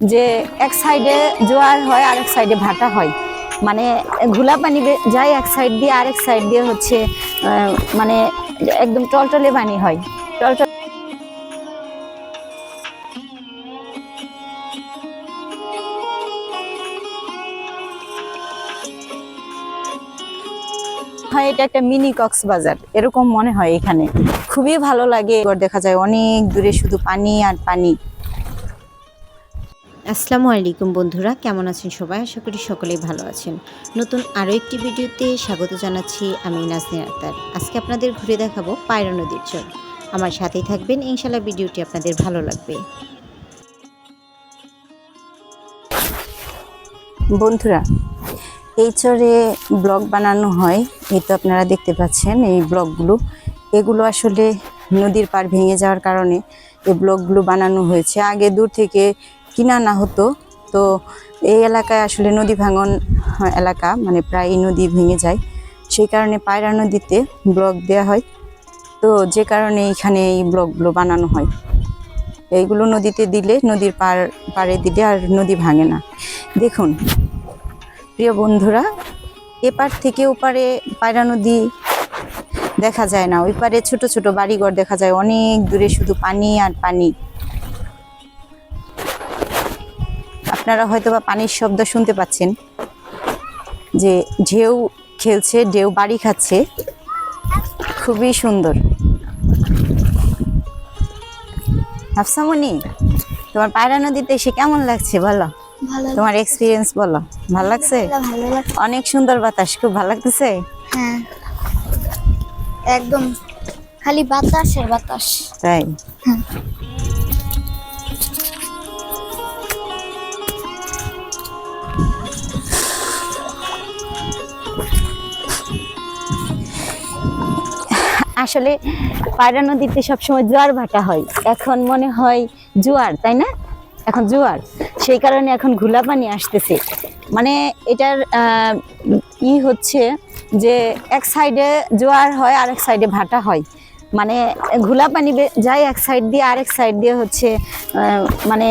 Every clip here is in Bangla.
যে এক সাইডে জোয়ার হয় আর এক সাইডে ভাটা হয়। মানে ঘোলা পানি যায় এক সাইড দিয়ে, আরেক সাইড দিয়ে হচ্ছে মানে একদম টলটলে পানি হয়। টলটল হয়, এটা একটা মিনি কক্সবাজার। এরকম মনে হয় এখানে। খুবই ভালো লাগে। এবার দেখা যায় অনেক দূরে শুধু পানি আর পানি। আসসালামু আলাইকুম বন্ধুরা, কেমন আছেন সবাই? আশা করি সকলেই ভালো আছেন। নতুন আরও একটি ভিডিওতে স্বাগত জানাচ্ছি আমি নাজনীন আক্তার। আজকে আপনাদের ঘুরে দেখাবো পায়রা নদীর চর। আমার সাথেই থাকবেন ইনশাল্লাহ ভিডিওটি আপনাদের ভালো লাগবে। বন্ধুরা, এই চরে ব্লগ বানানো হয়, এই তো আপনারা দেখতে পাচ্ছেন এই ব্লগগুলো। এগুলো আসলে নদীর পার ভেঙে যাওয়ার কারণে এই ব্লগগুলো বানানো হয়েছে। আগে দূর থেকে কিনা না হতো, তো এই এলাকায় আসলে নদী ভাঙন এলাকা মানে প্রায় নদী ভেঙে যায়। সেই কারণে পায়রা নদীতে ব্লক দেওয়া হয়। তো যে কারণে এখানে এই ব্লগগুলো বানানো হয়। এইগুলো নদীতে দিলে, নদীর পার, পাড়ে দিলে আর নদী ভাঙে না। দেখুন, প্রিয় বন্ধুরা, এপার থেকে ওপারে পায়রা নদী দেখা যায় না। ওই পারে ছোট ছোট বাড়িঘর দেখা যায়। অনেক দূরে শুধু পানি আর পানি। আপনারা হয়তো বা পানির শব্দ শুনতে পাচ্ছেন যে ঢেউ খেলছে ঢেউ বাড়ি খাচ্ছে। খুবই সুন্দর। হাফসামনি তোমার পায়রা নদীতে এসে কেমন লাগছে বলো? তোমার এক্সপিরিয়েন্স বলো। ভালো লাগছে। অনেক সুন্দর বাতাস খুব ভালো লাগতেছে? হ্যাঁ। একদম খালি বাতাসের বাতাস। তাই? হ্যাঁ। আসলে পায়রা নদীতে সবসময় জোয়ার ভাটা হয়। এখন মনে হয় জোয়ার, তাই না? এখন জোয়ার। সেই কারণে এখন ঘোলা পানি আসতেছে। মানে এটার ই হচ্ছে যে এক সাইডে জোয়ার হয় আর এক সাইডে ভাটা হয়। মানে ঘোলা পানি যায় এক সাইড দিয়ে, আরেক সাইড দিয়ে হচ্ছে মানে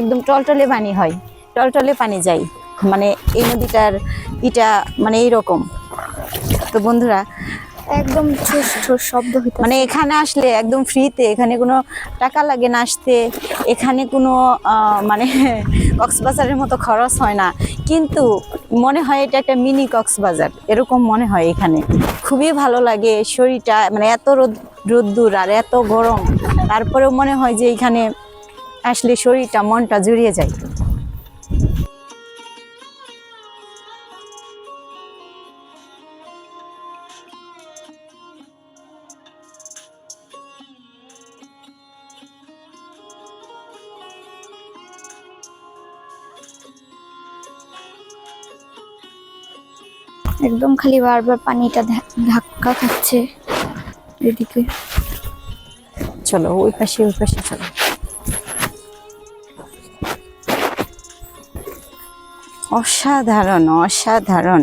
একদম টলটলে পানি হয়। টলটলে পানি যায়। মানে এই নদীটার ইটা মানে এইরকম। তো বন্ধুরা একদম ঠুস ঠুস শব্দ মানে এখানে আসলে একদম ফ্রিতে এখানে কোনো টাকা লাগে না আসতে, এখানে কোনো মানে কক্সবাজারের মতো খরচ হয় না। কিন্তু মনে হয় এটা একটা মিনি কক্সবাজার, এরকম মনে হয় এখানে। খুবই ভালো লাগে, শরীরটা মানে এত রোদ, রোদ্দুর আর এত গরম। তারপরেও মনে হয় যে এখানে আসলে শরীরটা, মনটা জুড়িয়ে যায়। একদম খালি বারবার পানিটা ধাক্কা খাচ্ছে এদিকে। চলো ওই পাশে ওই পাশে চলো। অসাধারণ অসাধারণ।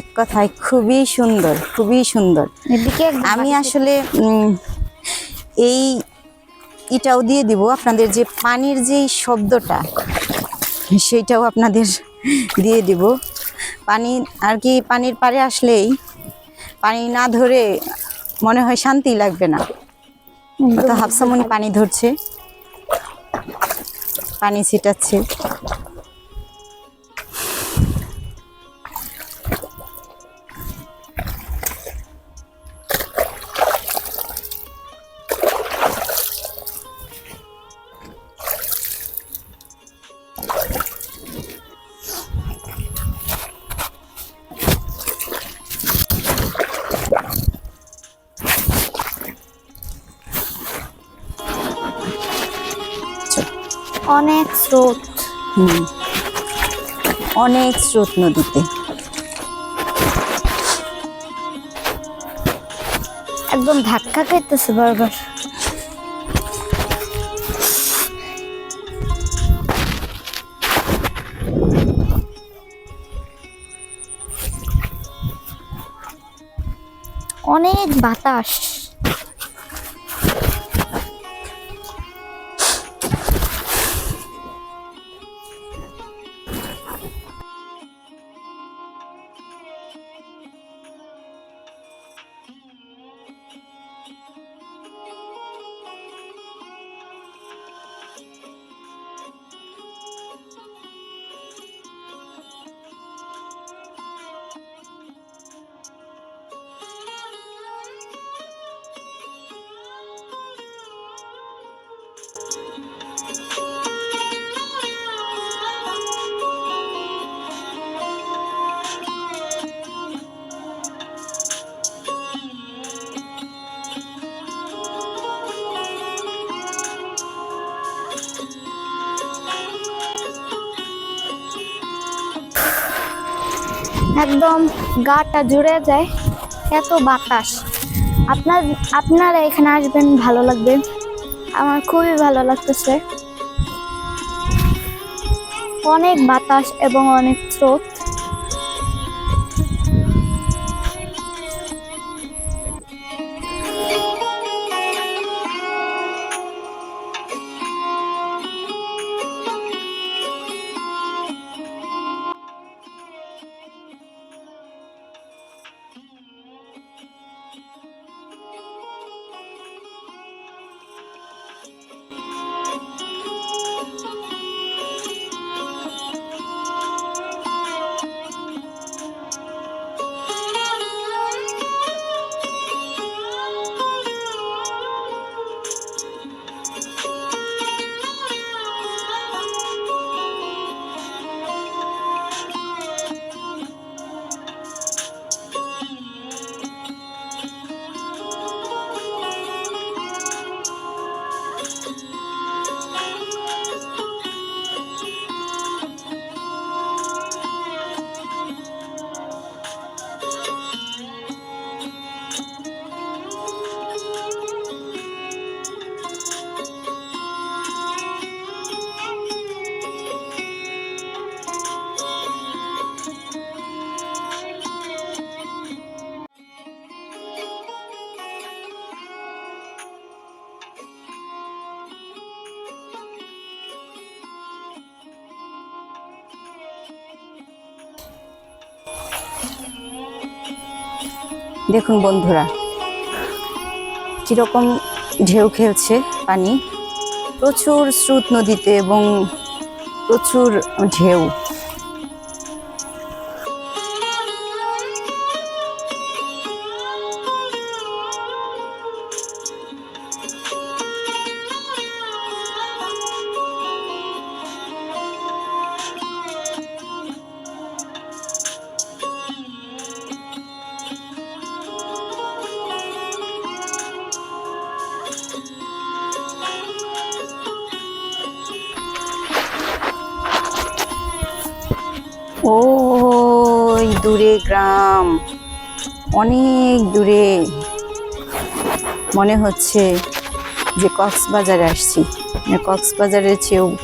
এক কথায় খুবই সুন্দর খুবই সুন্দর। এদিকে আমি আসলে এই এটাও দিয়ে দিব আপনাদের যে পানির যে শব্দটা সেইটাও আপনাদের দিয়ে দিব। পানি আর কি পানির পারে আসলেই পানি না ধরে মনে হয় শান্তি লাগবে না। তো হাফসামনি পানি ধরছে পানি ছিটাচ্ছে। অনেক স্রোত। হুম। অনেক স্রোত নদীতে। একদম ধাক্কা খাইতেছে বারবার। অনেক বাতাস। একদম গাটা জুড়ে যায়, এত বাতাস। আপনার, আপনারা এখানে আসবেন, ভালো লাগবে। আমার খুবই ভালো লাগতেছে। অনেক বাতাস এবং অনেক স্রোত। দেখুন বন্ধুরা কীরকম ঢেউ খেলছে পানি। প্রচুর স্রোত নদীতে এবং প্রচুর ঢেউ। ওই দূরে গ্রাম, অনেক দূরে। মনে হচ্ছে যে কক্সবাজারে আসছি। মানে কক্সবাজারের চেয়েও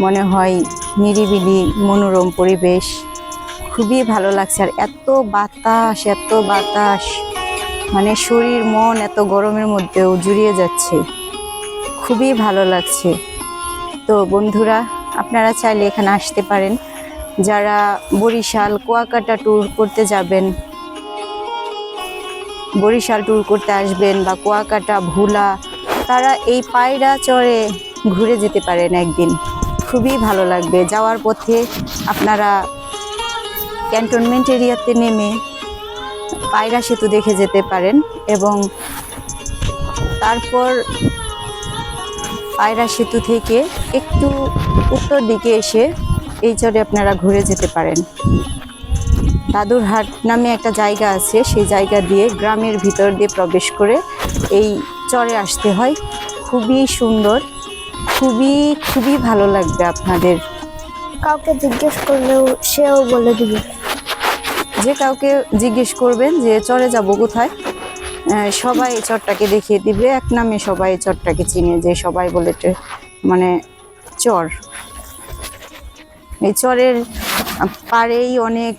মনে হয় নিরিবিলি, মনোরম পরিবেশ। খুবই ভালো লাগছে। আর এত বাতাস এত বাতাস। মানে শরীর, মন এত গরমের মধ্যেও জুড়িয়ে যাচ্ছে। খুবই ভালো লাগছে। তো বন্ধুরা, আপনারা চাইলে এখানে আসতে পারেন। যারা বরিশাল কুয়াকাটা ট্যুর করতে যাবেন, বরিশাল ট্যুর করতে আসবেন বা কুয়াকাটা, ভুলা, তারা এই পায়রা চড়ে ঘুরে যেতে পারেন একদিন। খুবই ভালো লাগবে। যাওয়ার পথে আপনারা ক্যান্টনমেন্ট এরিয়াতে নেমে পায়রা সেতু দেখে যেতে পারেন এবং তারপর পায়রা সেতু থেকে একটু উত্তর দিকে এসে এই চরে আপনারা ঘুরে যেতে পারেন। দাদুরহাট নামে একটা জায়গা আছে সেই জায়গা দিয়ে গ্রামের ভিতর দিয়ে প্রবেশ করে এই চরে আসতে হয়। খুবই সুন্দর খুবই খুবই ভালো লাগবে আপনাদের। কাউকে জিজ্ঞেস করলেও সেও বলে দিবে। যে কাউকে জিজ্ঞেস করবেন যে চরে যাব কোথায় সবাই এই চরটাকে দেখিয়ে দিবে। এক নামে সবাই চরটাকে চিনে যে সবাই বলে মানে চর। এই চরের পাড়েই অনেক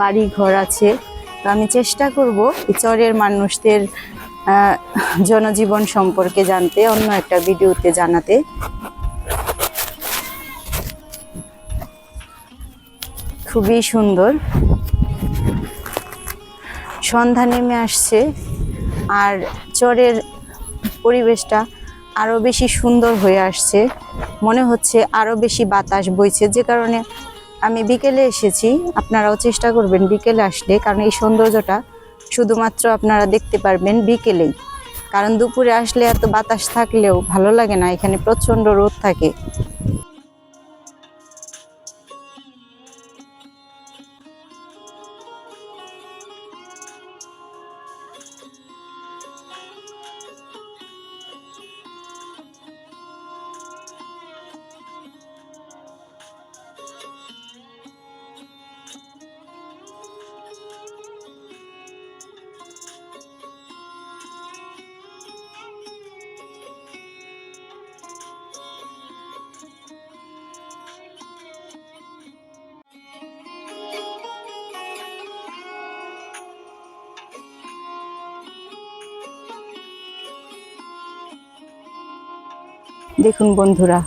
বাড়ি ঘর আছে। তো আমি চেষ্টা করব এই চরের মানুষদের জনজীবন সম্পর্কে জানতে, অন্য একটা ভিডিওতে জানাতে। খুবই সুন্দর। সন্ধ্যা নেমে আসছে আর চরের পরিবেশটা আরও বেশি সুন্দর হয়ে আসছে। মনে হচ্ছে আরও বেশি বাতাস বইছে। যে কারণে আমি বিকেলে এসেছি, আপনারাও চেষ্টা করবেন বিকেলে আসলে, কারণ এই সৌন্দর্যটা শুধুমাত্র আপনারা দেখতে পারবেন বিকেলেই। কারণ দুপুরে আসলে এত বাতাস থাকলেও ভালো লাগে না, এখানে প্রচণ্ড রোদ থাকে। দেখুন বন্ধুরা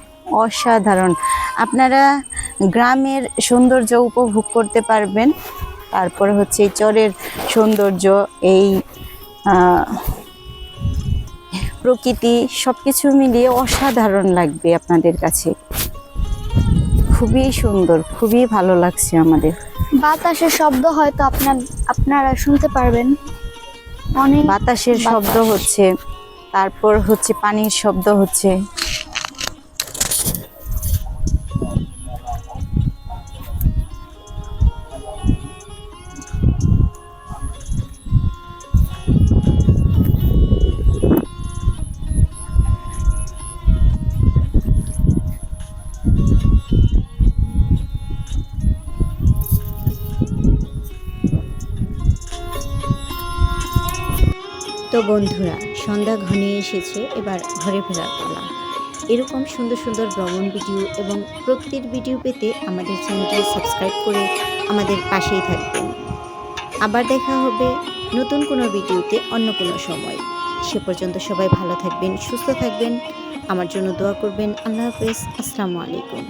অসাধারণ। আপনারা গ্রামের সৌন্দর্য উপভোগ করতে পারবেন। তারপরে হচ্ছে এই চরের সৌন্দর্য এই প্রকৃতি সব কিছু মিলিয়ে অসাধারণ লাগবে আপনাদের কাছে। খুবই সুন্দর খুবই ভালো লাগছে আমাদের। বাতাসের শব্দ হয়তো আপনার আপনারা শুনতে পারবেন। অনেক বাতাসের শব্দ হচ্ছে তারপর হচ্ছে পানির শব্দ হচ্ছে। তো বন্ধুরা, সন্ধ্যা ঘনিয়ে এসেছে, এবার ঘরে ফেরার পালা। এরকম সুন্দর সুন্দর ভ্রমণ ভিডিও এবং প্রকৃতির ভিডিও পেতে আমাদের চ্যানেলটি সাবস্ক্রাইব করে আমাদের পাশেই থাকবেন। আবার দেখা হবে নতুন কোনো ভিডিওতে অন্য কোনো সময়। সে পর্যন্ত সবাই ভালো থাকবেন, সুস্থ থাকবেন। আমার জন্য দোয়া করবেন। আল্লাহ হাফেজ। আসসালামু আলাইকুম।